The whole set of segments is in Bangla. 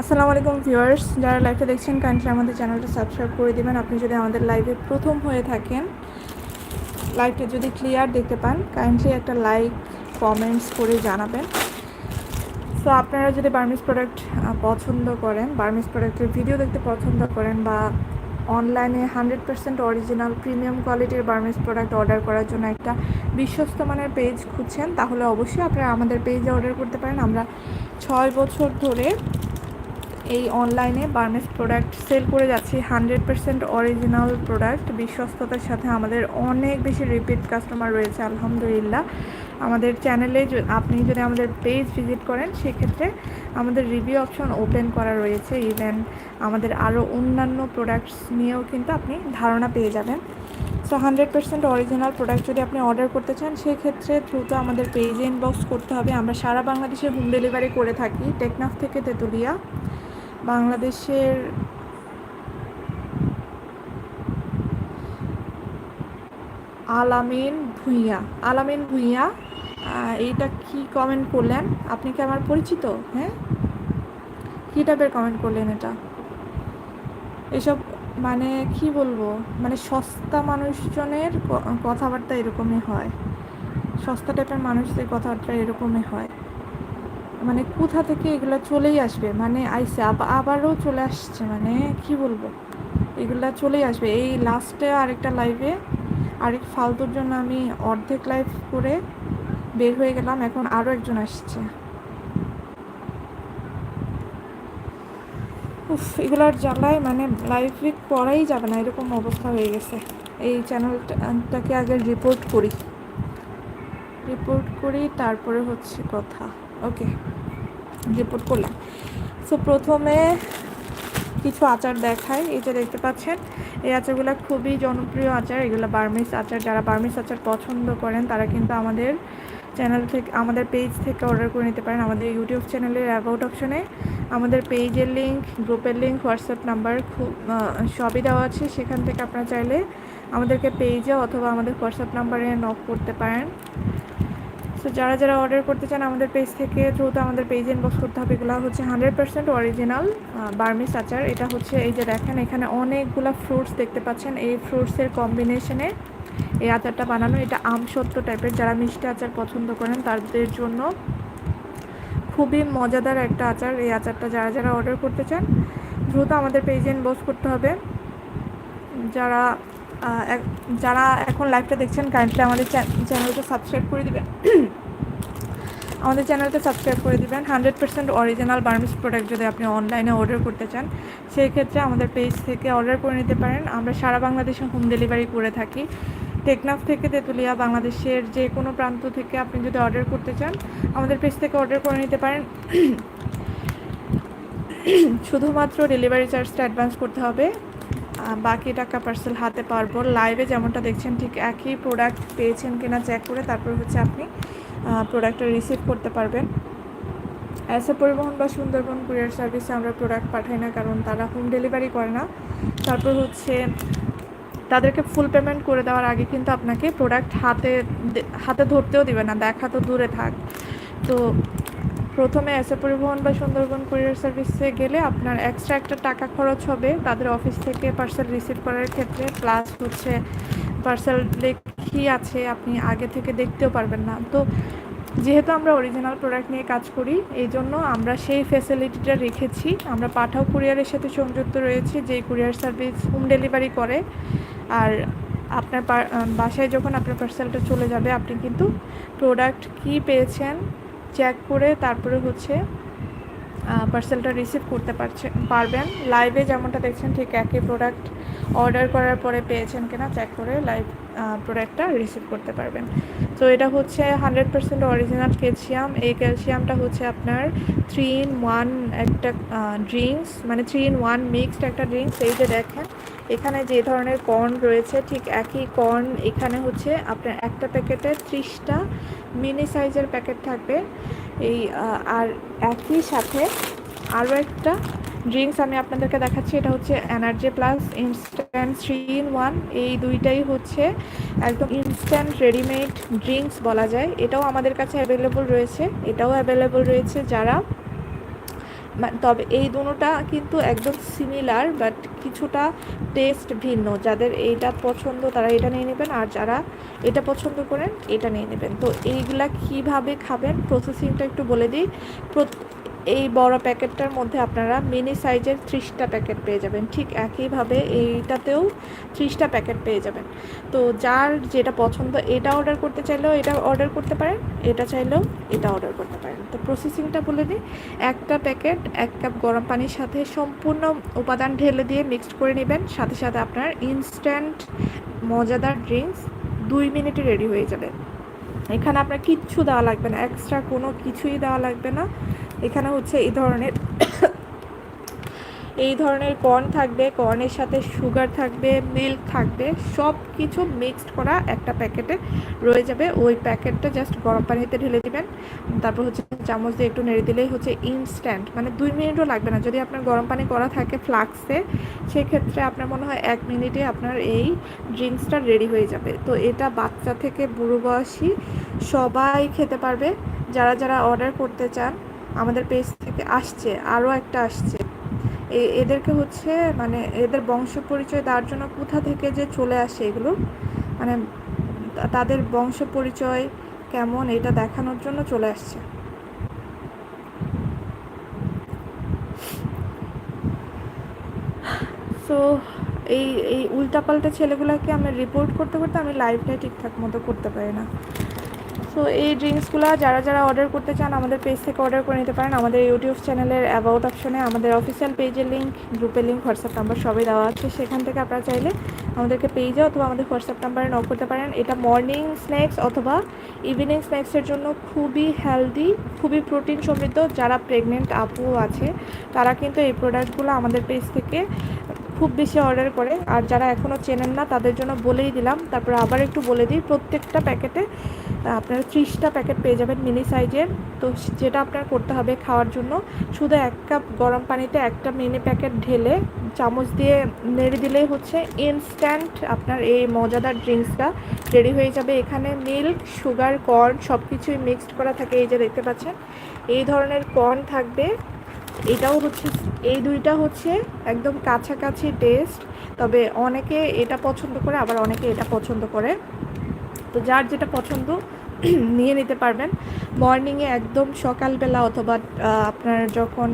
আসসালামু আলাইকুম ভিউয়ার্স, যারা লাইভটা দেখছেন কাইন্ডলি আমাদের চ্যানেলটা সাবস্ক্রাইব করে দিবেন। আপনি যদি আমাদের লাইভে প্রথম হয়ে থাকেন লাইভটা যদি ক্লিয়ার দেখতে পান কাইন্ডলি একটা লাইক কমেন্টস করে জানাবেন। সো আপনারা যদি বার্মিস প্রোডাক্ট পছন্দ করেন বার্মিস প্রোডাক্টের ভিডিও দেখতে পছন্দ করেন বা অনলাইনে হান্ড্রেড পার্সেন্ট অরিজিনাল প্রিমিয়াম কোয়ালিটির বার্মিস প্রোডাক্ট অর্ডার করার জন্য একটা বিশ্বস্ত মানের পেজ খুঁজছেন, তাহলে অবশ্যই আপনারা আমাদের পেজে অর্ডার করতে পারেন। আমরা ছয় বছর ধরে এই অনলাইনে বার্মেস প্রোডাক্ট সেল করে যাচ্ছি। Hundred percent original product. বিশ্বস্ততার সাথে আমাদের অনেক বেশি রিপিট কাস্টমার রয়েছে, আলহামদুলিল্লাহ। আমাদের চ্যানেলে আপনি যদি আমাদের পেজ ভিজিট করেন, সেক্ষেত্রে আমাদের রিভিউ অপশন ওপেন করা রয়েছে। ইভেন আমাদের আরও অন্যান্য প্রোডাক্টস নিয়েও কিন্তু আপনি ধারণা পেয়ে যাবেন। So hundred percent original product যদি আপনি অর্ডার করতে চান, সেক্ষেত্রে দ্রুত আমাদের পেজে ইনবক্স করতে হবে। আমরা সারা বাংলাদেশে হোম ডেলিভারি করে থাকি। টেকনাফ থেকে তেঁতুলিয়া। বাংলাদেশের আলামিন ভুঁইয়া। আলামিন ভুঁইয়া এইটা কি কমেন্ট করলেন? আপনি কি আমার পরিচিত? হ্যাঁ? কী টাইপের কমেন্ট করলেন এটা? এসব মানে কি বলব? মানে সস্তা মানুষজনের কথাবার্তা এরকমই হয়। সস্তা টাইপের মানুষদের কথাবার্তা এরকমই হয়। মানে কোথা থেকে এগুলো চলেই আসবে? মানে আইসে আবারও চলে আসছে মানে কি বলব? এগুলা চলেই আসবে। এই লাস্টে আরেকটা লাইভে আরেক ফালতুর জন্য আমি অর্ধেক লাইভ করে বের হয়ে গেলাম। এখন আরও একজন আসছে। উফ এগুলার জ্বালায় মানে লাইভ করাই যাবে না, এরকম অবস্থা হয়ে গেছে। এই চ্যানেলটাকে আগে রিপোর্ট করি। রিপোর্ট করি, তারপরে হচ্ছে কথা। ওকে রিপোর্ট করলাম। সো প্রথমে কিছু আচার দেখায় এই যে দেখতে পাচ্ছেন, এই আচারগুলো খুবই জনপ্রিয় আচার। এগুলো বার্মিস আচার। যারা বার্মিস আচার পছন্দ করেন, তারা কিন্তু আমাদের চ্যানেল থেকে, আমাদের পেজ থেকে অর্ডার করে নিতে পারেন। আমাদের ইউটিউব চ্যানেলের অ্যাবাউট অপশনে আমাদের পেজের লিঙ্ক গ্রুপের লিঙ্ক হোয়াটসঅ্যাপ নাম্বার খুব সবই দেওয়া আছে। সেখান থেকে আপনারা চাইলে আমাদেরকে পেজে অথবা আমাদের হোয়াটসঅ্যাপ নাম্বারে নক করতে পারেন। সো যারা যারা অর্ডার করতে চান আমাদের পেজ থেকে দ্রুত আমাদের পেজ ইনবক্স করতে হবে, এগুলো হচ্ছে হান্ড্রেড পার্সেন্ট অরিজিনাল বার্মিস আচার। এটা হচ্ছে এই যে দেখেন, এখানে অনেকগুলো ফ্রুটস দেখতে পাচ্ছেন। এই ফ্রুটসের কম্বিনেশনে এই আচারটা বানানো। এটা আমসত্ব টাইপের যারা মিষ্টি আচার পছন্দ করেন, তাদের জন্য খুবই মজাদার একটা আচার এই আচারটা। যারা যারা অর্ডার করতে চান দ্রুত আমাদের পেজে ইনবক্স করতে হবে। যারা যারা এখন লাইভটা দেখছেন কাইন্ডলি আমাদের চ্যানেলটা সাবস্ক্রাইব করে দেবেন। আমাদের চ্যানেলটা সাবস্ক্রাইব করে দেবেন। Hundred percent original Burmese product যদি আপনি অনলাইনে অর্ডার করতে চান, সেই ক্ষেত্রে আমাদের পেজ থেকে অর্ডার করে নিতে পারেন। আমরা সারা বাংলাদেশে হোম ডেলিভারি করে থাকি। টেকনাফ থেকে তেঁতুলিয়া, বাংলাদেশের যে কোনো প্রান্ত থেকে আপনি যদি অর্ডার করতে চান, আমাদের পেজ থেকে অর্ডার করে নিতে পারেন। শুধুমাত্র ডেলিভারি চার্জটা অ্যাডভান্স করতে হবে। বাকি টাকা পার্সেল হাতে পারব। লাইভে যেমনটা দেখছেন, ঠিক একই প্রোডাক্ট পেয়েছেন কিনা চেক করে তারপর হচ্ছে আপনি প্রোডাক্টটা রিসিভ করতে পারবেন। অ্যাজ এ পরিবহন বা সুন্দরবন কুরিয়ার সার্ভিসে আমরা প্রোডাক্ট পাঠাই না, কারণ তারা হোম ডেলিভারি করে না। তারপর হচ্ছে তাদেরকে ফুল পেমেন্ট করে দেওয়ার আগে কিন্তু আপনাকে প্রোডাক্ট হাতে হাতে ধরতেও দিবে না, দেখা তো দূরে থাক। তো প্রথমে এসে পরিবহন বা সুন্দরবন কুরিয়ার সার্ভিসে গেলে আপনার এক্সট্রা একটা টাকা খরচ হবে তাদের অফিস থেকে পার্সেল রিসিভ করার ক্ষেত্রে প্লাস হচ্ছে পার্সেল কি আছে, আপনি আগে থেকে দেখতেও পারবেন না। তো যেহেতু আমরা অরিজিনাল প্রোডাক্ট নিয়ে কাজ করি এই জন্য আমরা সেই ফ্যাসিলিটিটা রেখেছি। আমরা পাঠাও কুরিয়ারের সাথে সংযুক্ত রয়েছি যে কুরিয়ার সার্ভিস হোম ডেলিভারি করে। আর আপনার বাসায় যখন আপনার পার্সেলটা চলে যাবে, আপনি কিন্তু প্রোডাক্ট কি পেয়েছেন চেক করে তারপরে হচ্ছে পার্সেলটা রিসিভ করতে পারছে, পারবেন। লাইভে যেমনটা দেখছেন, ঠিক একই প্রোডাক্ট অর্ডার করার পরে পেয়েছেন কিনা চেক করে লাইভ প্রোডাক্টটা রিসিভ করতে পারবেন। তো এটা হচ্ছে হান্ড্রেড পার্সেন্ট অরিজিনাল ক্যালসিয়াম এই ক্যালসিয়ামটা হচ্ছে আপনার থ্রি ইন ওয়ান একটা ড্রিঙ্কস মানে থ্রি ইন ওয়ান মিক্সড একটা ড্রিঙ্কস এই যে দেখেন এখানে যে ধরনের কর্ন রয়েছে, ঠিক একই কর্ন এখানে হচ্ছে আপনার একটা প্যাকেটে ত্রিশটা মিনি সাইজের প্যাকেট থাকবে। এই আর একই সাথে আরও একটা ড্রিঙ্কস আমি আপনাদেরকে দেখাচ্ছি, এটা হচ্ছে energy plus instant three in one এই দুইটাই হচ্ছে একদম ইনস্ট্যান্ট রেডিমেড ড্রিঙ্কস বলা যায়। এটাও আমাদের কাছে অ্যাভেলেবল রয়েছে, এটাও অ্যাভেলেবল রয়েছে যারা তবে এই দুটোটা কিন্তু একদম সিমিলার বাট কিছুটা টেস্ট ভিন্ন। যাদের এইটা পছন্দ, তারা এটা নিয়ে নেবেন, আর যারা এটা পছন্দ করেন, এটা নিয়ে নেবেন। তো এইগুলা কীভাবে খাবেন প্রসেসিংটা একটু বলে দিই। এই বড় প্যাকেটটার মধ্যে আপনারা মিনি সাইজের ত্রিশটা প্যাকেট পেয়ে যাবেন। ঠিক একইভাবে এইটাতেও ত্রিশটা প্যাকেট পেয়ে যাবেন। তো যার যেটা পছন্দ, এটা অর্ডার করতে চাইলেও এটা অর্ডার করতে পারেন, এটা চাইলেও এটা অর্ডার করতে পারেন। তো প্রসেসিংটা বলে দিই, একটা প্যাকেট, এক কাপ গরম পানির সাথে সম্পূর্ণ উপাদান ঢেলে দিয়ে মিক্সড করে নেবেন। সাথে সাথে আপনার ইনস্ট্যান্ট মজাদার ড্রিঙ্কস দুই মিনিটে রেডি হয়ে যাবে। এখানে আপনার কিচ্ছু দেওয়া লাগবে না এক্সট্রা কোনো কিছুই দেওয়া লাগবে না। এখানে হচ্ছে এই ধরনের এই ধরনের কর্ন থাকবে কর্নের সাথে সুগার থাকবে মিল্ক থাকবে সব কিছু মিক্সড করা একটা প্যাকেটে রয়ে যাবে। ওই প্যাকেটটা জাস্ট গরম পানিতে ঢেলে দিবেন। তারপর হচ্ছে চামচ দিয়ে একটু নেড়ে দিলেই হচ্ছে ইনস্ট্যান্ট মানে দুই মিনিটও লাগবে না। যদি আপনার গরম পানি করা থাকে ফ্লাক্সে সেক্ষেত্রে আপনার মনে হয় এক মিনিটে আপনার এই ড্রিঙ্কসটা রেডি হয়ে যাবে। তো এটা বাচ্চা থেকে বুড়ো বয়সী সবাই খেতে পারবে। যারা যারা অর্ডার করতে চান আমাদের পেজ থেকে আসছে আরও একটা আসছে। এদেরকে হচ্ছে মানে এদের বংশ পরিচয় দেওয়ার জন্য কোথা থেকে যে চলে আসে এগুলো মানে তাদের বংশ পরিচয় কেমন এটা দেখানোর জন্য চলে আসছে। সো এই এই উল্টাপাল্টা ছেলেগুলোকে আমি রিপোর্ট করতে করতে আমি লাইভটাই ঠিকঠাক মতো করতে পারি না। সো এই ড্রিঙ্কসগুলো যারা যারা অর্ডার করতে চান, আমাদের পেজ থেকে অর্ডার করে নিতে পারেন। আমাদের ইউটিউব চ্যানেলের অ্যাবাউট অপশনে আমাদের অফিসিয়াল পেজের লিঙ্ক গ্রুপের লিঙ্ক হোয়াটসঅ্যাপ নাম্বার সবই দেওয়া আছে। সেখান থেকে আপনারা চাইলে আমাদেরকে পেজে অথবা আমাদের হোয়াটসঅ্যাপ নাম্বারে নক করতে পারেন। এটা মর্নিং স্ন্যাক্স অথবা ইভিনিং স্ন্যাক্সের জন্য খুবই হেলদি খুবই প্রোটিন সমৃদ্ধ। যারা প্রেগনেন্ট আপু আছে, তারা কিন্তু এই প্রোডাক্টগুলো আমাদের পেজ থেকে খুব বেশি অর্ডার করে। আর যারা এখনও চেনেন না, তাদের জন্য বলেই দিলাম। তারপরে আবার একটু বলে দিই, প্রত্যেকটা প্যাকেটে আপনারা ত্রিশটা প্যাকেট পেয়ে যাবেন মিনি সাইজের। তো যেটা আপনার করতে হবে খাওয়ার জন্য, শুধু এক কাপ গরম পানিতে একটা মিনি প্যাকেট ঢেলে চামচ দিয়ে নেড়ে দিলেই হচ্ছে ইনস্ট্যান্ট আপনার এই মজাদার ড্রিঙ্কসটা রেডি হয়ে যাবে। এখানে মিল্ক সুগার কর্ন সব কিছুই মিক্সড করা থাকে এই যে দেখতে পাচ্ছেন। এই ধরনের কর্ন থাকবে। এটাও হচ্ছে, এই দুইটা হচ্ছে একদম কাছাকাছি টেস্ট তবে অনেকে এটা পছন্দ করে, আবার অনেকে এটা পছন্দ করে। তো যার যেটা পছন্দ নিয়ে নিতে পারবেন। মর্নিংয়ে একদম সকালবেলা অথবা আপনার যখন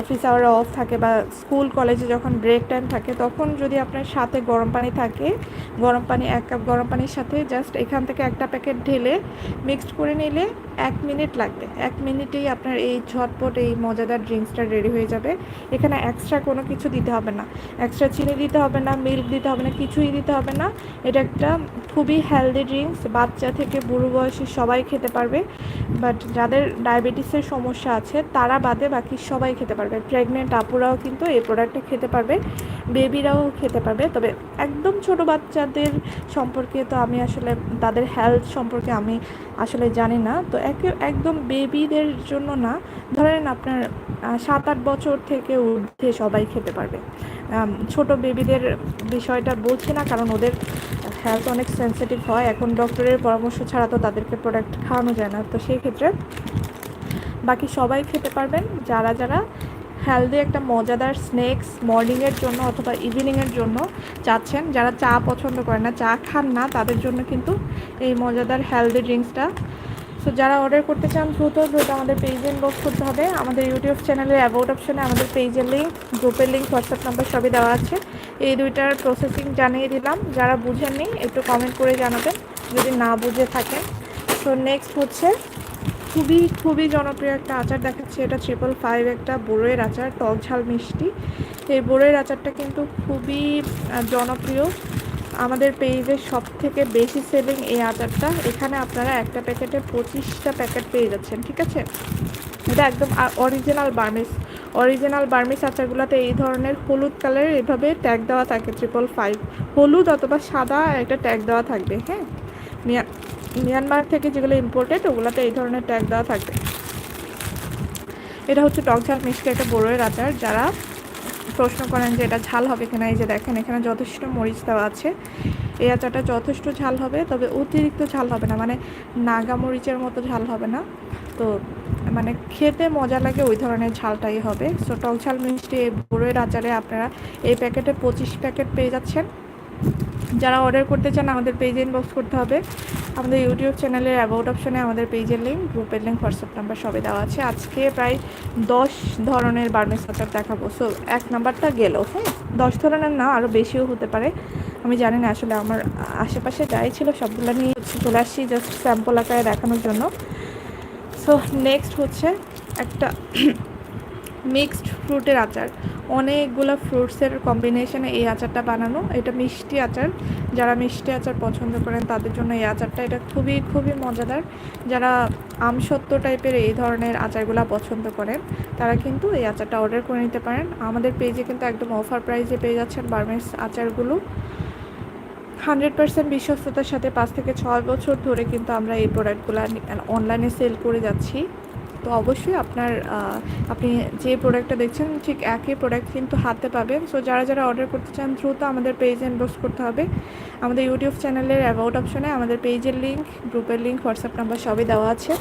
অফিস আওয়ার অফ থাকে বা স্কুল কলেজে যখন ব্রেক টাইম থাকে, তখন যদি আপনার সাথে গরম পানি থাকে, গরম পানি, এক কাপ গরম পানির সাথে জাস্ট এখান থেকে একটা প্যাকেট ঢেলে মিক্সড করে নিলে এক মিনিট লাগবে। এক মিনিটেই আপনার এই ঝটপট, এই মজাদার ড্রিঙ্কসটা রেডি হয়ে যাবে। এখানে এক্সট্রা কোনো কিছু দিতে হবে না। এক্সট্রা চিনি দিতে হবে না মিল্ক দিতে হবে না, কিছুই দিতে হবে না। এটা একটা খুবই হেলদি ড্রিঙ্কস বাচ্চা থেকে বুড়ো বয়সী সবাই খেতে পারবে। বাট যাদের ডায়াবেটিসের সমস্যা আছে, তারা বাদে বাকি সবাই খেতে পারবে। প্রেগনেন্ট আপুরাও কিন্তু এই প্রোডাক্টটা খেতে পারবে বেবিরাও খেতে পারবে। তবে একদম ছোট বাচ্চাদের সম্পর্কে তো আমি আসলে, তাদের হেলথ সম্পর্কে আমি আসলে জানি না। তো একে, একদম বেবিদের জন্য না, ধরেন আপনার সাত আট বছর থেকে ঊর্ধ্বে সবাই খেতে পারবে। ছোট বেবিদের বিষয়টা বলছি না, কারণ ওদের হেলথ অনেক সেন্সিটিভ হয়। এখন ডক্টরের পরামর্শ ছাড়া তো তাদেরকে প্রোডাক্ট খাওয়ানো যায় না। তো সেই ক্ষেত্রে বাকি সবাই খেতে পারবেন। যারা যারা হেলদি একটা মজাদার স্ন্যাক্স মর্নিংয়ের জন্য অথবা ইভিনিংয়ের জন্য চাচ্ছেন, যারা চা পছন্দ করে না, চা খান না, তাদের জন্য কিন্তু এই মজাদার হেলদি ড্রিঙ্কসটা সো যারা অর্ডার করতে চান, দ্রুত দ্রুত আমাদের পেজে ইনবক্স করতে হবে। আমাদের ইউটিউব চ্যানেলের অ্যাবাউট অপশানে আমাদের পেজের লিঙ্ক গ্রুপের লিঙ্ক হোয়াটসঅ্যাপ নাম্বার সবই দেওয়া আছে। এই দুইটার প্রসেসিং জানিয়ে দিলাম। যারা বুঝেননি, একটু কমেন্ট করে জানাবেন, যদি না বুঝে থাকেন। সো নেক্সট হচ্ছে, খুবই খুবই জনপ্রিয় একটা আচার দেখাচ্ছে। এটা ট্রিপল ফাইভ একটা বড়ইয়ের আচার, টক ঝাল মিষ্টি। এই বড়ইয়ের আচারটা কিন্তু খুবই জনপ্রিয়। আমাদের পেজের সব থেকে বেশি সেলিং এই আচারটা, এখানে আপনারা একটা প্যাকেটে পঁচিশটা প্যাকেট পেয়ে যাচ্ছেন, ঠিক আছে? এটা একদম অরিজিনাল বার্মিস অরিজিনাল বার্মিস আচারগুলোতে এই ধরনের হলুদ কালারের এভাবে ট্যাগ দেওয়া থাকে ট্রিপল ফাইভ হলুদ অথবা সাদা একটা ট্যাগ দেওয়া থাকবে হ্যাঁ? মিয়া- মিয়ানমার থেকে যেগুলো ইম্পোর্টেড ওগুলোতে এই ধরনের ট্যাগ দেওয়া থাকবে। এটা হচ্ছে টক ঝাল মিষ্টি, একটা বড়োয়ের আচার, যারা প্রশ্ন করেন যে এটা ঝাল হবে কিনা? এই যে দেখেন, এখানে যথেষ্ট মরিচ দেওয়া আছে। এই আচারটা যথেষ্ট ঝাল হবে, তবে অতিরিক্ত ঝাল হবে না। মানে নাগা মরিচের মতো ঝাল হবে না। তো মানে খেতে মজা লাগে ওই ধরনের ঝালটাই হবে। সো টক ঝাল মিষ্টি, এই বড়ের আচারে আপনারা এই প্যাকেটে পঁচিশ প্যাকেট পেয়ে যাচ্ছেন। যারা অর্ডার করতে চান, আমাদের পেজে ইনবক্স করতে হবে। আমাদের ইউটিউব চ্যানেলের অ্যাবাউট অপশনে আমাদের পেজের লিঙ্ক গ্রুপের লিঙ্ক হোয়াটসঅ্যাপ নাম্বার সবই দেওয়া আছে। আজকে প্রায় দশ ধরনের বার্মিস আচার দেখাবো। সো এক নাম্বারটা গেল হ্যাঁ? দশ ধরনের না আরও বেশিও হতে পারে। আমি জানি না আসলে আমার আশেপাশে যাই ছিল, সবগুলো নিয়ে হচ্ছে চলে আসছি জাস্ট স্যাম্পল আকারে দেখানোর জন্য। সো নেক্সট হচ্ছে একটা মিক্সড ফ্রুটের আচার। অনেকগুলো ফ্রুটসের কম্বিনেশনে এই আচারটা বানানো। এটা মিষ্টি আচার। যারা মিষ্টি আচার পছন্দ করেন, তাদের জন্য এই আচারটা এটা খুবই খুবই মজাদার। যারা আমসত্ব টাইপের এই ধরনের আচারগুলো পছন্দ করেন, তারা কিন্তু এই আচারটা অর্ডার করে নিতে পারেন। আমাদের পেজে কিন্তু একদম অফার প্রাইসে পেয়ে যাচ্ছেন বার্মেস আচারগুলো। হান্ড্রেড পার্সেন্ট বিশ্বস্ততার সাথে পাঁচ থেকে ছয় বছর ধরে কিন্তু আমরা এই প্রোডাক্টগুলো অনলাইনে সেল করে যাচ্ছি। তো অবশ্যই আপনার আপনি যে প্রোডাক্টটা দেখছেন, ঠিক একই প্রোডাক্ট কিন্তু হাতে পাবেন। সো যারা যারা অর্ডার করতে চান, দ্রুত আমাদের পেজে ইনবক্স করতে হবে। আমাদের ইউটিউব চ্যানেলের অ্যাবাউট অপশনে আমাদের পেজের লিঙ্ক গ্রুপের লিঙ্ক হোয়াটসঅ্যাপ নাম্বার সবই দেওয়া আছে।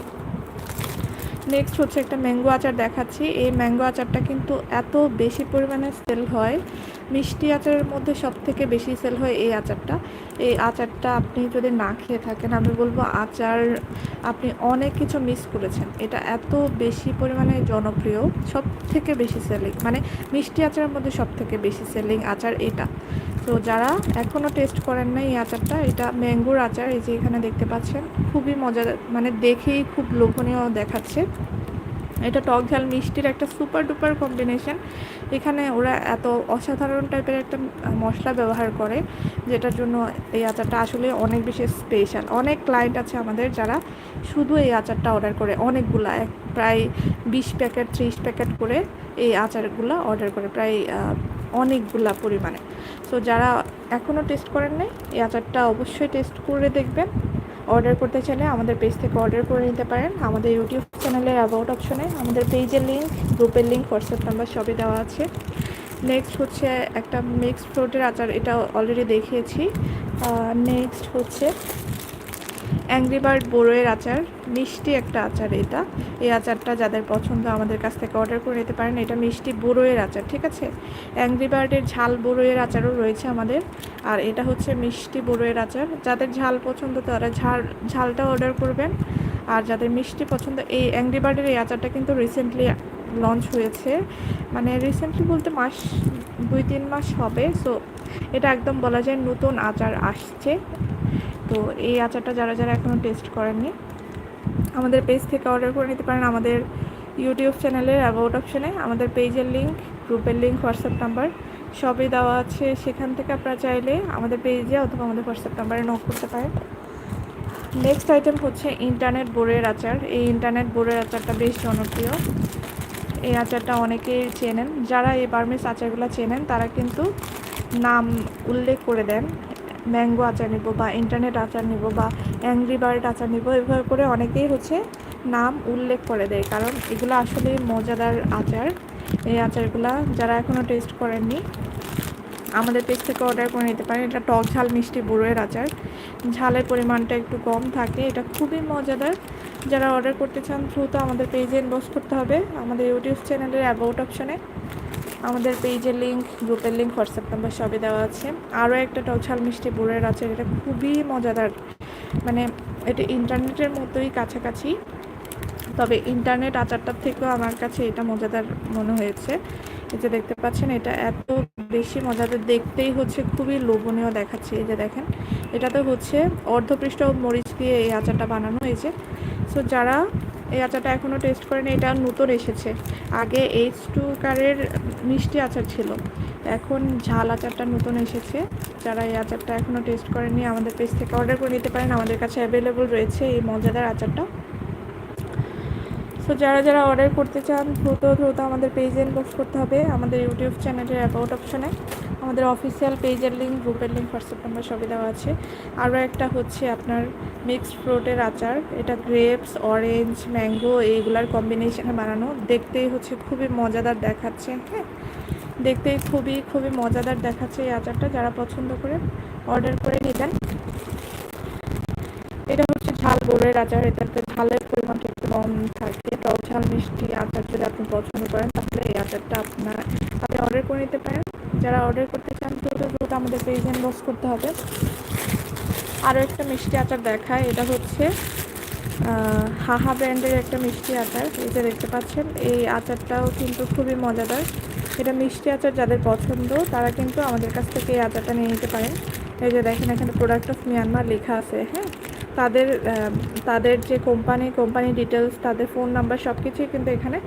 নেক্সট হচ্ছে একটা ম্যাঙ্গো আচার দেখাচ্ছি। এই ম্যাঙ্গো আচারটা কিন্তু এত বেশি পরিমাণে সেল হয়। মিষ্টি আচারের মধ্যে সব থেকে বেশি সেল হয় এই আচারটা। এই আচারটা আপনি যদি না খেয়ে থাকেন, আমি বলব আচার আপনি অনেক কিছু মিস করেছেন। এটা এত বেশি পরিমাণে জনপ্রিয় সব থেকে বেশি সেলিং মানে মিষ্টি আচারের মধ্যে সব থেকে বেশি সেলিং আচার এটা। তো যারা এখনও টেস্ট করেন না এই আচারটা, এটা ম্যাঙ্গোর আচার, এই যে এখানে দেখতে পাচ্ছেন, খুবই মজা মানে দেখেই খুব লোভনীয় দেখাচ্ছে। এটা টক ঝাল মিষ্টির একটা সুপার ডুপার কম্বিনেশন এখানে ওরা এত অসাধারণ টাইপের একটা মশলা ব্যবহার করে, যেটার জন্য এই আচারটা আসলে অনেক বেশি স্পেশাল অনেক ক্লায়েন্ট আছে আমাদের যারা শুধু এই আচারটা অর্ডার করে, অনেকগুলা, এক প্রায় বিশ প্যাকেট ত্রিশ প্যাকেট করে এই আচারগুলো অর্ডার করে, প্রায় অনেকগুলা পরিমাণে। সো যারা এখনও টেস্ট করেন নাই, এই আচারটা অবশ্যই টেস্ট করে দেখবেন। অর্ডার করতে চাইলে আমাদের পেজ থেকে অর্ডার করে নিতে পারেন। আমাদের ইউটিউব চ্যানেলের অ্যাবাউট অপশনে আমাদের পেজের লিঙ্ক গ্রুপের লিঙ্ক হোয়াটসঅ্যাপ নাম্বার সবই দেওয়া আছে। নেক্সট হচ্ছে একটা মিক্সড ফ্রুটের আচার, এটা অলরেডি দেখিয়েছি। নেক্সট হচ্ছে অ্যাংরি বার্ড বড়োয়ের আচার, মিষ্টি একটা আচার এটা। এই আচারটা যাদের পছন্দ আমাদের কাছ থেকে অর্ডার করে নিতে পারেন, এটা মিষ্টি বড়োয়ের আচার, ঠিক আছে? অ্যাংরি বার্ডের ঝাল বড়োয়ের আচারও রয়েছে আমাদের। আর এটা হচ্ছে মিষ্টি বড়োয়ের আচার। যাদের ঝাল পছন্দ তারা ঝাল, ঝালটা অর্ডার করবেন। আর যাদের মিষ্টি পছন্দ, এই অ্যাংরি বার্ডের এই আচারটা কিন্তু রিসেন্টলি লঞ্চ হয়েছে। মানে রিসেন্টলি বলতে মাস, দুই তিন মাস হবে। সো এটা একদম বলা যায় নতুন আচার আসছে। তো এই আচারটা যারা যারা এখনও টেস্ট করেননি, আমাদের পেজ থেকে অর্ডার করে নিতে পারেন আমাদের ইউটিউব চ্যানেলের অ্যাবাউট অপশানে আমাদের পেজের লিঙ্ক গ্রুপের লিঙ্ক হোয়াটসঅ্যাপ নাম্বার সবই দেওয়া আছে। সেখান থেকে আপনারা চাইলে আমাদের পেজে অথবা আমাদের হোয়াটসঅ্যাপ নাম্বারে নোট করতে পারেন। নেক্সট আইটেম হচ্ছে ইন্টারনেট বোরের আচার। এই ইন্টারনেট বোরের আচারটা বেশ জনপ্রিয়। এই আচারটা অনেকেই চেনেন। যারা এই বার্মিস আচারগুলো চেনেন, তারা কিন্তু নাম উল্লেখ করে দেন। ম্যাঙ্গো আচার নিব বা ইন্টারনেট আচার নিব বা অ্যাংরি বার্ড আচার নিব, এভাবে করে অনেকেই হচ্ছে নাম উল্লেখ করে দেয়। কারণ এগুলো আসলে মজাদার আচার। এই আচারগুলো যারা এখনও টেস্ট করেননি, আমাদের পেজ থেকে অর্ডার করে নিতে পারেন। এটা টক ঝাল মিষ্টি বুড়োয়ের আচার। ঝালের পরিমাণটা একটু কম থাকে। এটা খুবই মজাদার। যারা অর্ডার করতে চান, দ্রুত আমাদের পেজে ইনবক্স করতে হবে। আমাদের ইউটিউব চ্যানেলের অ্যাবাউট অপশনে আমাদের পেজের লিঙ্ক গ্রুপের লিঙ্ক হোয়াটসঅ্যাপ নাম্বার সবই দেওয়া আছে। আরও একটা টকঝাল মিষ্টি বুড়ের আছে এটা খুবই মজাদার। মানে এটা ইন্টারনেটের মতোই কাছাকাছি, তবে ইন্টারনেট আচারটার থেকেও আমার কাছে এটা মজাদার মনে হয়েছে। এই যে দেখতে পাচ্ছেন, এটা এত বেশি মজাদার, দেখতেই হচ্ছে খুবই লোভনীয় দেখাচ্ছে। এই যে দেখেন, এটাতে হচ্ছে অর্ধপৃষ্ঠ মরিচ দিয়ে এই আচারটা বানানো যে সো যারা এই আচারটা এখনও টেস্ট করেনি, এটা নতুন এসেছে। আগে এইচ টু কারের মিষ্টি আচার ছিল। এখন ঝাল আচারটা নতুন এসেছে। যারা এই আচারটা এখনও টেস্ট করেনি আমাদের পেজ থেকে অর্ডার করে নিতে পারেন। আমাদের কাছে অ্যাভেলেবল রয়েছে এই মজাদার আচারটা। সো যারা যারা অর্ডার করতে চান, দ্রুত দ্রুত আমাদের পেজে ইনবক্স করতে হবে। আমাদের ইউটিউব চ্যানেলের অ্যাবাউট অপশনে আমাদের অফিসিয়াল পেজের লিঙ্ক গ্রুপের লিঙ্ক হোয়াটসঅ্যাপ নাম্বার সবই দেওয়া আছে। আরও একটা হচ্ছে আপনার মিক্সড ফ্রুটের আচার। এটা গ্রেপস অরেঞ্জ ম্যাঙ্গো এইগুলার কম্বিনেশনে বানানো। দেখতেই হচ্ছে খুবই মজাদার দেখাচ্ছে হ্যাঁ? দেখতেই খুবই খুবই মজাদার দেখাচ্ছে এই আচারটা। যারা পছন্দ করে অর্ডার করে নিতেন এটা হচ্ছে ঝাল বোরের আচার। এটাতে ঝালের পরিমাণটা একটু কম থাকে। টক ঝাল মিষ্টি আচার যদি আপনি পছন্দ করেন, তাহলে এই আচারটা আপনার আপনি অর্ডার করে নিতে পারেন। যারা অর্ডার করতে চান, দ্রুত দ্রুত আমাদের পেজ ইনবক্স করতে হবে। আরও একটা মিষ্টি আচার দেখায় এটা হচ্ছে হাহা ব্র্যান্ডের একটা মিষ্টি আচার যে দেখতে পাচ্ছেন, এই আচারটাও কিন্তু খুবই মজাদার। এটা মিষ্টি আচার যাদের পছন্দ, তারা কিন্তু আমাদের কাছ থেকে এই আচারটা নিয়ে নিতে পারেন। এই যে দেখেন, এখানে প্রোডাক্ট অফ মিয়ানমার লেখা আছে হ্যাঁ? তাদের তাদের যে কোম্পানি কোম্পানি ডিটেলস তাদের ফোন নাম্বার সব কিছুই কিন্তু এখানে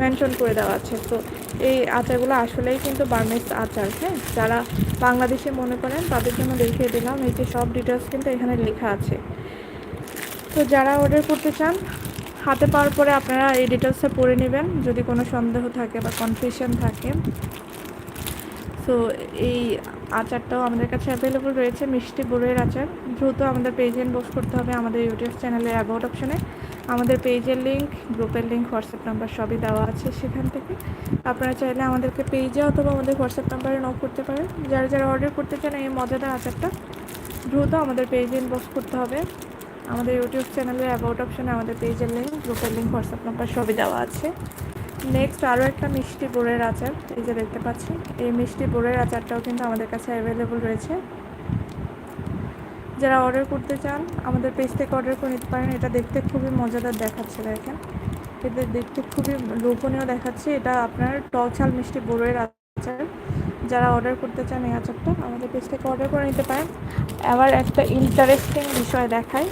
মেনশন করে দেওয়া আছে। তো এই আচারগুলো আসলেই কিন্তু বার্মিস আচার হ্যাঁ? যারা বাংলাদেশে মনে করেন তাদের জন্য দেখিয়ে দিলাম, এই যে সব ডিটেলস কিন্তু এখানে লেখা আছে। তো যারা অর্ডার করতে চান, হাতে পাওয়ার পরে আপনারা এই ডিটেলসটা পড়ে নেবেন। যদি কোনো সন্দেহ থাকে বা কনফিউশন থাকে সো এই আচারটাও আমাদের কাছে অ্যাভেলেবল রয়েছে, মিষ্টি বড়ের আচার। দ্রুত আমাদের পেজে ইনবক্স করতে হবে আমাদের ইউটিউব চ্যানেলে অ্যাবাউট অপশানে আমাদের পেজের লিঙ্ক গ্রুপের লিঙ্ক হোয়াটসঅ্যাপ নাম্বার সবই দেওয়া আছে সেখান থেকে। আপনারা চাইলে আমাদেরকে পেজে অথবা আমাদের হোয়াটসঅ্যাপ নাম্বারে নক করতে পারেন। যারা যারা অর্ডার করতে চান এই মজাদার আচারটা, দ্রুত আমাদের পেজে ইনবক্স করতে হবে। আমাদের ইউটিউব চ্যানেলের অ্যাবাউট অপশানে আমাদের পেজের লিঙ্ক গ্রুপের লিঙ্ক হোয়াটসঅ্যাপ নাম্বার সবই দেওয়া আছে। নেক্সট আরও একটা মিষ্টি বোরের আচার, এই যে দেখতে পাচ্ছেন এই মিষ্টি বোরের আচারটাও কিন্তু আমাদের কাছে অ্যাভেলেবল রয়েছে। যারা অর্ডার করতে চান, আমাদের পেজ থেকে অর্ডার করে নিতে পারেন। এটা দেখতে খুবই মজাদার দেখাচ্ছে, দেখেন। এটা দেখতে খুবই লোভনীয় দেখাচ্ছে। এটা আপনার টক ঝাল মিষ্টি বোরের আচার। যারা অর্ডার করতে চান এই আচারটা, আমাদের পেজ থেকে অর্ডার করে নিতে পারেন। আবার একটা ইন্টারেস্টিং বিষয় দেখায়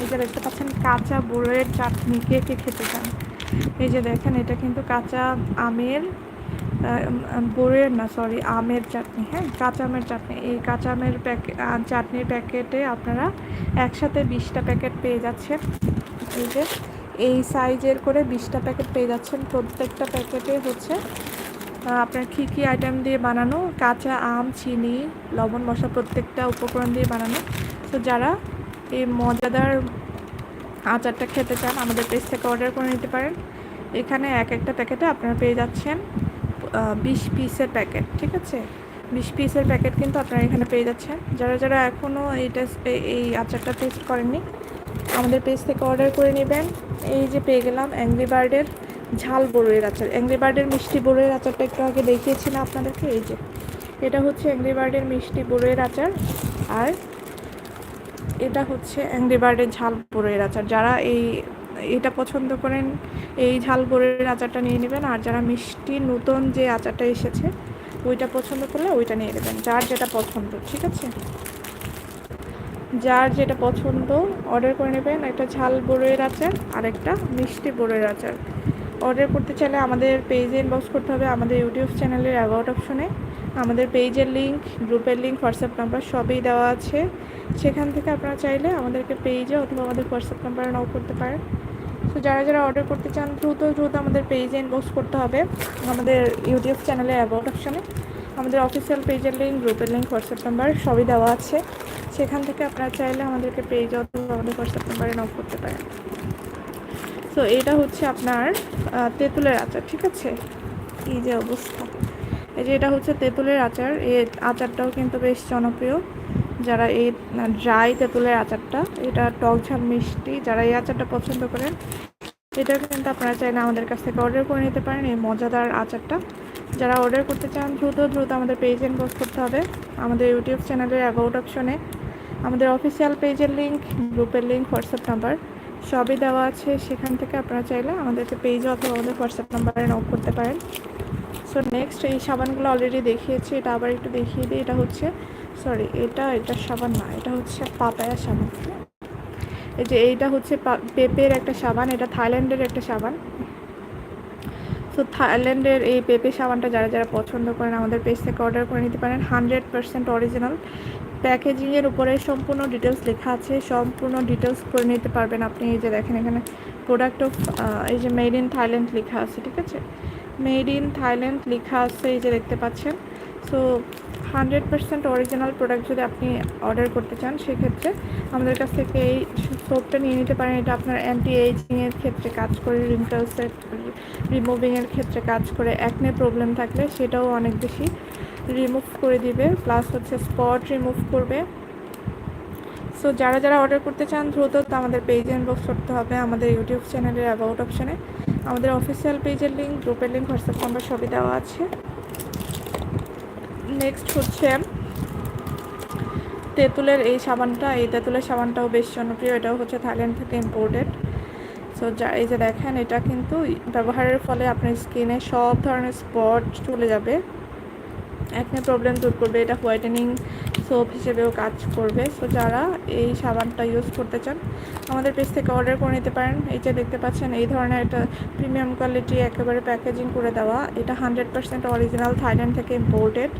এই যে দেখতে পাচ্ছেন, কাঁচা বোরের চাটনি কে কে খেতে চান? এই যে দেখেন, এটা কিন্তু কাঁচা আমের বোরের না সরি আমের চাটনি হ্যাঁ কাঁচা আমের চাটনি। এই কাঁচা আমের প্যাকে চাটনির প্যাকেটে আপনারা একসাথে বিশটা প্যাকেট পেয়ে যাচ্ছেন। এই যে, এই সাইজের করে বিশটা প্যাকেট পেয়ে যাচ্ছেন। প্রত্যেকটা প্যাকেটে হচ্ছে আপনার কী কী আইটেম দিয়ে বানানো? কাঁচা আম, চিনি, লবণ মশলা প্রত্যেকটা উপকরণ দিয়ে বানানো। তো যারা এই মজাদার আচারটা খেতে চান, আমাদের পেজ থেকে অর্ডার করে নিতে পারেন। এখানে এক একটা প্যাকেটে আপনারা পেয়ে যাচ্ছেন বিশ পিসের প্যাকেট ঠিক আছে? বিশ পিসের প্যাকেট কিন্তু আপনারা এখানে পেয়ে যাচ্ছেন। যারা যারা এখনও এই টেস্ট এই আচারটা টেস্ট করেননি, আমাদের পেজ থেকে অর্ডার করে নেবেন। এই যে পেয়ে গেলাম অ্যাংরি বার্ডের ঝাল বড়ুয়ের আচার। অ্যাংরি বার্ডের মিষ্টি বড়ুয়ের আচারটা একটু আগে দেখিয়েছিলাম আপনাদেরকে, এই যে। এটা হচ্ছে অ্যাংরি বার্ডের মিষ্টি বড়ুয়ের আচার। আর এটা হচ্ছে অ্যাংরি বার্ডের ঝাল বড়ের আচার। যারা এই, এটা পছন্দ করেন, এই ঝাল বড়ের আচারটা নিয়ে নেবেন। আর যারা মিষ্টি, নতুন যে আচারটা এসেছে, ওইটা পছন্দ করলে ওইটা নিয়ে নেবেন। যার যেটা পছন্দ, ঠিক আছে? যার যেটা পছন্দ অর্ডার করে নেবেন। একটা ঝাল বড়ের আচার, আর একটা মিষ্টি বড়ের আচার। অর্ডার করতে চাইলে আমাদের পেজে ইনবক্স করতে হবে আমাদের ইউটিউব চ্যানেলের অ্যাবাউট অপশনে আমাদের পেজের লিঙ্ক গ্রুপের লিঙ্ক হোয়াটসঅ্যাপ নাম্বার সবই দেওয়া আছে। সেখান থেকে আপনারা চাইলে আমাদেরকে পেজে অথবা আমাদের হোয়াটসঅ্যাপ নাম্বারে নাও করতে পারেন। তো যারা যারা অর্ডার করতে চান, দ্রুত দ্রুত আমাদের পেজে ইনবক্স করতে হবে। আমাদের ইউটিউব চ্যানেলে অ্যাবাউট অপশনে আমাদের অফিসিয়াল পেজের লিঙ্ক গ্রুপের লিঙ্ক হোয়াটসঅ্যাপ নাম্বার সবই দেওয়া আছে। সেখান থেকে আপনারা চাইলে আমাদেরকে পেজ অথবা আমাদের হোয়াটসঅ্যাপ নাম্বারে নক করতে পারেন। তো এটা হচ্ছে আপনার তেঁতুলের আচার, ঠিক আছে? এই যে অবস্থা। এই যে এটা হচ্ছে তেঁতুলের আচার, এই আচারটাও কিন্তু বেশ জনপ্রিয়। যারা এই ড্রাই তেঁতুলের আচারটা, এটা টক ঝাল মিষ্টি, যারা এই আচারটা পছন্দ করেন এটা কিন্তু আপনারা চাইলে আমাদের কাছ থেকে অর্ডার করে নিতে পারেন এই মজাদার আচারটা। যারা অর্ডার করতে চান, দ্রুত দ্রুত আমাদের পেজ ইনবক্স করতে হবে। আমাদের ইউটিউব চ্যানেলের অ্যাবাউট অপশনে আমাদের অফিসিয়াল পেজের লিঙ্ক গ্রুপের লিঙ্ক হোয়াটসঅ্যাপ নাম্বার সবই দেওয়া আছে। সেখান থেকে আপনারা চাইলে আমাদেরকে পেজে অথবা আমাদের হোয়াটসঅ্যাপ নাম্বারে নক করতে পারেন। সো নেক্সট এই সাবানগুলো অলরেডি দেখিয়েছি, এটা আবার একটু দেখিয়ে দিই। এটা হচ্ছে সরি এটা এটা সাবান না, এটা হচ্ছে পাপায়া সাবান। এই যে এইটা হচ্ছে পেঁপের একটা সাবান, এটা থাইল্যান্ডের একটা সাবান। তো থাইল্যান্ডের এই পেঁপে সাবানটা যারা যারা পছন্দ করেন, আমাদের পেজ থেকে অর্ডার করে নিতে পারেন। হান্ড্রেড পার্সেন্ট অরিজিনাল প্যাকেজিংয়ের উপরে সম্পূর্ণ ডিটেলস লেখা আছে, সম্পূর্ণ ডিটেলস করে নিতে পারবেন আপনি। এই যে দেখেন এখানে প্রোডাক্ট অফ এই যে মেড ইন থাইল্যান্ড লেখা আছে, ঠিক আছে? মেড ইন থাইল্যান্ড লেখা আছে, এই যে দেখতে পাচ্ছেন। So hundred percent original product যদি আপনি অর্ডার করতে চান, সেক্ষেত্রে আমাদের কাছ থেকে এই সোপটা নিয়ে নিতে পারেন। এটা আপনার অ্যান্টি এইজিংয়ের ক্ষেত্রে কাজ করে রিঙ্কলসের রিমুভিংয়ের ক্ষেত্রে কাজ করে অ্যাকনে প্রবলেম থাকলে সেটাও অনেক বেশি রিমুভ করে দিবে। প্লাস হচ্ছে স্পট রিমুভ করবে। সো যারা যারা অর্ডার করতে চান, দ্রুত তো আমাদের পেজে ইনবক্স করতে হবে আমাদের ইউটিউব চ্যানেলের অ্যাবাউট অপশনে আমাদের অফিসিয়াল পেজের লিঙ্ক গ্রুপের লিঙ্ক হোয়াটসঅ্যাপ নাম্বার সবই দেওয়া আছে। নেক্সট হচ্ছে, তেঁতুলের এই সাবানটা, এই তেঁতুলের সাবানটাও বেশ জনপ্রিয়, এটাও হচ্ছে থাইল্যান্ড থেকে ইম্পোর্টেড সো যা, এই যে দেখেন, এটা কিন্তু ব্যবহারের ফলে আপনার স্কিনে সব ধরনের স্পট চলে যাবে। একনে প্রবলেম দূর করবে, এটা হোয়াইটেনিং সোপ হিসেবেও কাজ করবে। সো যারা এই সাবানটা ইউজ করতে চান, আমাদের পেজ থেকে অর্ডার করে নিতে পারেন। এই যে দেখতে পাচ্ছেন, এই ধরনের একটা প্রিমিয়াম কোয়ালিটি একেবারে প্যাকেজিং করে দেওয়া। এটা হান্ড্রেড পার্সেন্ট অরিজিনাল থাইল্যান্ড থেকে ইম্পোর্টেড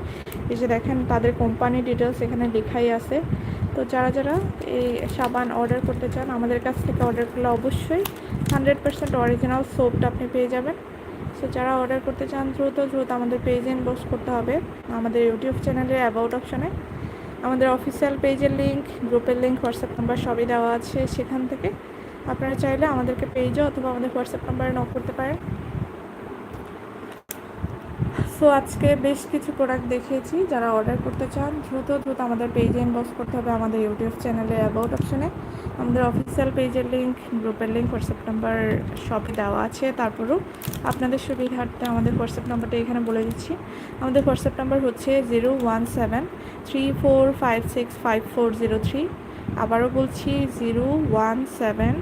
এই যে দেখেন, তাদের কোম্পানি ডিটেলস এখানে লেখাই আছে। তো যারা যারা এই সাবান অর্ডার করতে চান, আমাদের কাছ থেকে অর্ডার করলে অবশ্যই হান্ড্রেড পার্সেন্ট অরিজিনাল সোপটা আপনি পেয়ে যাবেন। সো যারা অর্ডার করতে চান, দ্রুত দ্রুত আমাদের পেজে ইনবক্স করতে হবে। আমাদের ইউটিউব চ্যানেলের অ্যাবাউট অপশনে আমাদের অফিসিয়াল পেজের লিঙ্ক গ্রুপের লিঙ্ক হোয়াটসঅ্যাপ নাম্বার সবই দেওয়া আছে সেখান থেকে। আপনারা চাইলে আমাদেরকে পেজও অথবা আমাদের হোয়াটসঅ্যাপ নাম্বারে নক করতে পারেন। সো আজকে বেশ কিছু প্রোডাক্ট দেখিয়েছি যারা অর্ডার করতে চান। দ্রুত দ্রুত আমাদের পেজে ইনবক্স করতে হবে আমাদের ইউটিউব চ্যানেলে অ্যাবাউট অপশনে আমাদের অফিসিয়াল পেজের লিঙ্ক গ্রুপের লিঙ্ক হোয়াটসঅ্যাপ নাম্বার সবই দেওয়া আছে। তারপরেও আপনাদের সুবিধার্থে আমাদের হোয়াটসঅ্যাপ নাম্বারটা এখানে বলে দিচ্ছি। আমাদের হোয়াটসঅ্যাপ নাম্বার হচ্ছে zero one seven three four five six five four zero three আবারও বলছি zero one seven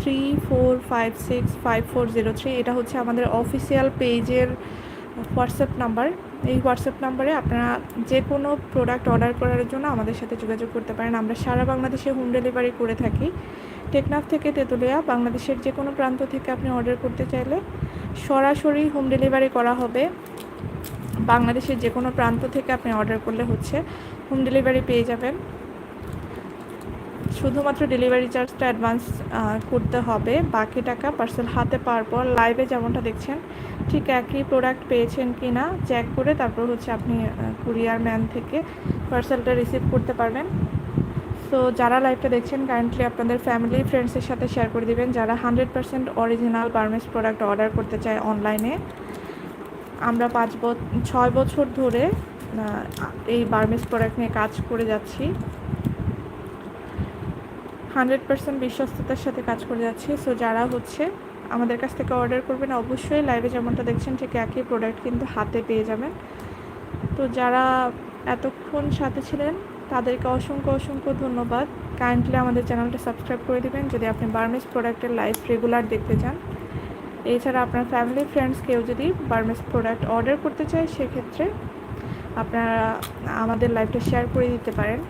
three four five six five four zero three এটা হচ্ছে আমাদের অফিসিয়াল পেজের হোয়াটসঅ্যাপ নাম্বার, এই হোয়াটসঅ্যাপ নাম্বারে আপনারা যে কোনো প্রোডাক্ট অর্ডার করার জন্য আমাদের সাথে যোগাযোগ করতে পারেন। আমরা সারা বাংলাদেশে হোম ডেলিভারি করে থাকি। টেকনাফ থেকে তেঁতুলিয়া, বাংলাদেশের যে কোনো প্রান্ত থেকে আপনি অর্ডার করতে চাইলে সরাসরি হোম ডেলিভারি করা হবে। বাংলাদেশের যে কোনো প্রান্ত থেকে আপনি অর্ডার করলে হচ্ছে হোম ডেলিভারি পেয়ে যাবেন। শুধুমাত্র ডেলিভারি চার্জটা অ্যাডভান্স করতে হবে। বাকি টাকা পার্সেল হাতে পাওয়ার পর লাইভে যেমনটা দেখছেন, ঠিক একই প্রোডাক্ট পেয়েছেন কি না চেক করে তারপর হচ্ছে আপনি কুরিয়ার ম্যান থেকে পার্সেলটা রিসিভ করতে পারবেন। সো যারা লাইভটা দেখছেন কারেন্টলি আপনাদের ফ্যামিলি ফ্রেন্ডসের সাথে শেয়ার করে দিবেন। যারা hundred percent original Burmese product order করতে চায় অনলাইনে আমরা পাঁচ ছয় বছর ধরে এই বার্মেস প্রোডাক্ট নিয়ে কাজ করে যাচ্ছি। হান্ড্রেড পার্সেন্ট বিশ্বস্ততার সাথে কাজ করে যাচ্ছি। সো যারা হচ্ছে আমাদের কাছ থেকে অর্ডার করবেন, অবশ্যই লাইভে যেমনটা দেখছেন, ঠিক একই প্রোডাক্ট কিন্তু হাতে পেয়ে যাবেন। তো যারা এতক্ষণ সাথে ছিলেন, তাদেরকে অসংখ্য অসংখ্য ধন্যবাদ। কাইন্ডলি আমাদের চ্যানেলটা সাবস্ক্রাইব করে দেবেন, যদি আপনি বার্মেস প্রোডাক্টের লাইভ রেগুলার দেখতে চান। এছাড়া আপনার ফ্যামিলি ফ্রেন্ডস কেউ যদি বার্মেস প্রোডাক্ট অর্ডার করতে চায়, সেক্ষেত্রে আপনারা আমাদের লাইভটা শেয়ার করে দিতে পারেন।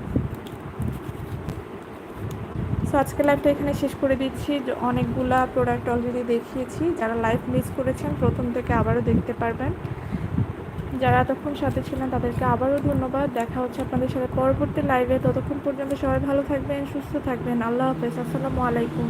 সো আজকে লাইভটা এখানে শেষ করে দিচ্ছি। অনেকগুলা প্রোডাক্ট অলরেডি দেখিয়েছি। যারা লাইভ মিস করেছেন, প্রথম থেকে আবারও দেখতে পারবেন। যারা এতক্ষণ সাথে ছিলেন, তাদেরকে আবারও ধন্যবাদ। দেখা হচ্ছে আপনাদের সাথে পরবর্তী লাইভে ততক্ষণ পর্যন্ত সবাই ভালো থাকবেন, সুস্থ থাকবেন। আল্লাহ হাফেজ। আসসালামু আলাইকুম।